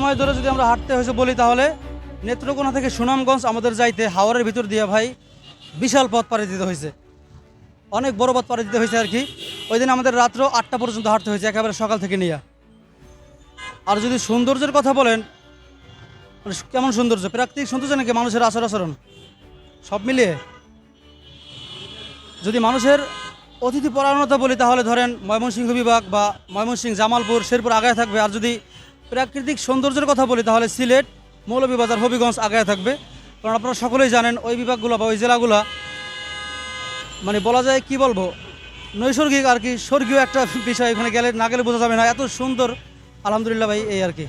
সময় ধরে যদি আমরা হাঁটতে হয়েছে বলি তাহলে নেত্রকোনা থেকে সুনামগঞ্জ আমাদের যাইতে হাওড়ের ভিতর দিয়ে ভাই বিশাল পথ পাড়ি দিতে হয়েছে। অনেক বড় পথ পাড়ি দিতে হয়েছে আর কি। ওই দিন আমাদের রাত্র আটটা পর্যন্ত হাঁটতে হয়েছে, একেবারে সকাল থেকে নিয়ে। আর যদি সৌন্দর্যের কথা বলেন মানে কেমন সৌন্দর্য? প্রাকৃতিক সৌন্দর্য নাকি মানুষের আচর আচরণ? সব মিলিয়ে। যদি মানুষের অতিথি পরায়ণতা বলি তাহলে ধরেন ময়মনসিংহ বিভাগ বা ময়মনসিংহ জামালপুর, শেরপুর আগায় থাকবে। আর যদি প্রাকৃতিক সৌন্দর্যের কথা বলি, তাহলে সিলেট, মৌলভীবাজার, হবিগঞ্জ আগায় থাকবে। কারণ আপনারা সকলেই জানেন ওই বিভাগগুলো বা ওই জেলাগুলো মানে বলা যায় কি বলব, নৈসর্গিক আর কি, স্বর্গীয় একটা বিষয়। এখানে গেলে না গেলে বোঝা যাবে না, এত সুন্দর। আলহামদুলিল্লাহ ভাই, এই আর কি।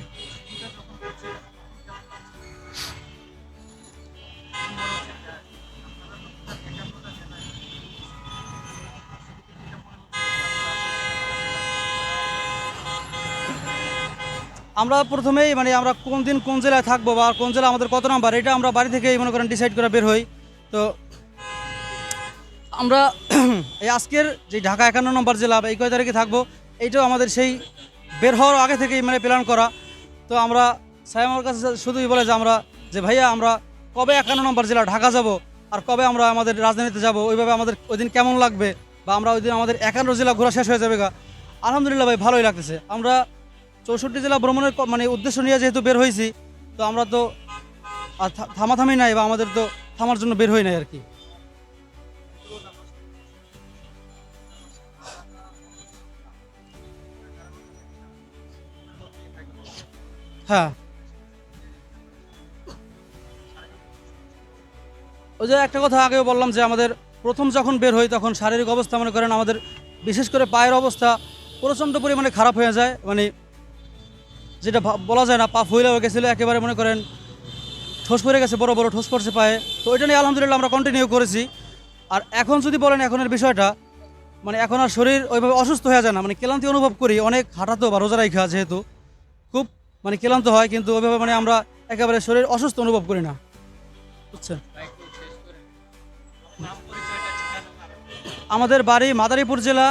আমরা প্রথমেই মানে আমরা কোন দিন কোন জেলায় থাকব বা কোন জেলা আমাদের কত নাম্বার, এটা আমরা বাড়ি থেকেই মনে করেন ডিসাইড করে বের হই। তো আমরা এই আজকের যে ঢাকা একান্ন নম্বর জেলা, বা এই কয় তারিখে থাকব, এইটাও আমাদের সেই বের হওয়ার আগে থেকেই মানে প্ল্যান করা। তো আমরা সাহেব কাছে শুধুই বলে যে আমরা, যে ভাইয়া আমরা কবে একান্ন নম্বর জেলা ঢাকা যাব আর কবে আমরা আমাদের রাজধানীতে যাব, ওইভাবে আমাদের ওই দিন কেমন লাগবে বা আমরা ওই দিন আমাদের একান্ন জেলা ঘোরা শেষ হয়ে যাবে গা। আলহামদুলিল্লাহ ভাই, ভালোই লাগতেছে। আমরা চৌষট্টি জেলা ভ্রমণের মানে উদ্দেশ্য নিয়ে যেহেতু বের হয়েছি, তো আমরা তো আর থামাথামি নাই বা আমাদের তো থামার জন্য বের হই নাই আর কি। হ্যাঁ। ওই যে একটা কথা আগেও বললাম যে আমাদের প্রথম যখন বের হই তখন শারীরিক অবস্থা মনে করেন আমাদের বিশেষ করে পায়ের অবস্থা প্রচণ্ড পরিমাণে খারাপ হয়ে যায় মানে যেটা বলা যায় না পা ফুলে হয়ে গেছিল, একেবারে মনে করেন ঠোস পড়ে গেছে, বড় বড় ঠোস পড়ছে পায়ে। তো ওইটা নিয়ে আলহামদুলিল্লাহ আমরা কন্টিনিউ করেছি। আর এখন যদি বলেন এখনের বিষয়টা মানে এখন আর শরীর ওইভাবে অসুস্থ হয়ে যায় না মানে ক্লান্তি অনুভব করি, অনেক হাঁটাতো বা রোজা রাখা যেহেতু, খুব মানে ক্লান্ত হয়, কিন্তু ওইভাবে মানে আমরা একেবারে শরীর অসুস্থ অনুভব করি না। বুঝছেন? আমাদের বাড়ি মাদারীপুর জেলা